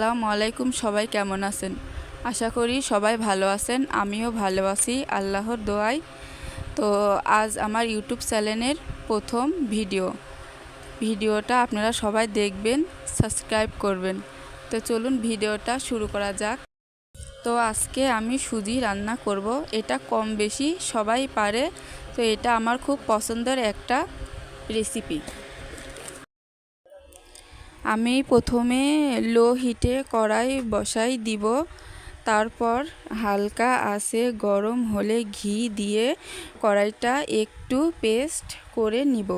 আসসালামু আলাইকুম, সবাই কেমন আছেন? আশা করি সবাই ভালো আছেন, আমিও ভালো আছি, আল্লাহর দোয়ায়। তো আজ আমার ইউটিউব চ্যানেলের প্রথম ভিডিও। ভিডিওটা আপনারা সবাই দেখবেন, সাবস্ক্রাইব করবেন। তো চলুন ভিডিওটা শুরু করা যাক। তো আজকে আমি সুজি রান্না করব, এটা কম বেশি সবাই পারে। তো এটা আমার খুব পছন্দের একটা রেসিপি। আমি প্রথমে লো হিটে কড়াই বসাই দিব। তারপর হালকা আছে গরম হলে ঘি দিয়ে কড়াইটা একটু পেস্ট করে নিব।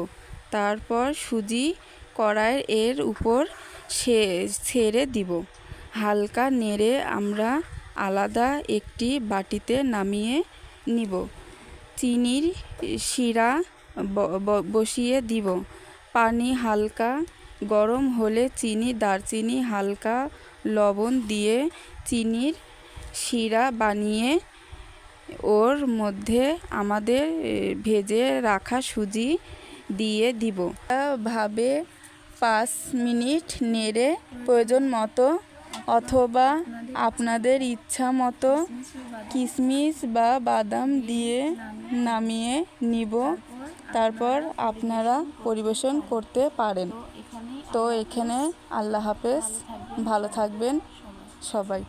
তারপর সুজি কড়াইয়ের এর উপর ছেড়ে দিব। হালকা নেড়ে আমরা আলাদা একটি বাটিতে নামিয়ে নিব। চিনির শিরা বসিয়ে দিব। পানি হালকা গরম হলে চিনি, দারচিনি, হালকা লবণ দিয়ে চিনির শিরা বানিয়ে ওর মধ্যে আমাদের ভেজে রাখা সুজি দিয়ে দিব। ভাবে পাঁচ মিনিট নেড়ে প্রয়োজন মতো অথবা আপনাদের ইচ্ছা মতো কিশমিশ বা বাদাম দিয়ে নামিয়ে নিব। তারপর আপনারা পরিবেশন করতে পারেন। তো এখানে আল্লাহ হাফেজ। ভালো থাকবেন সবাই।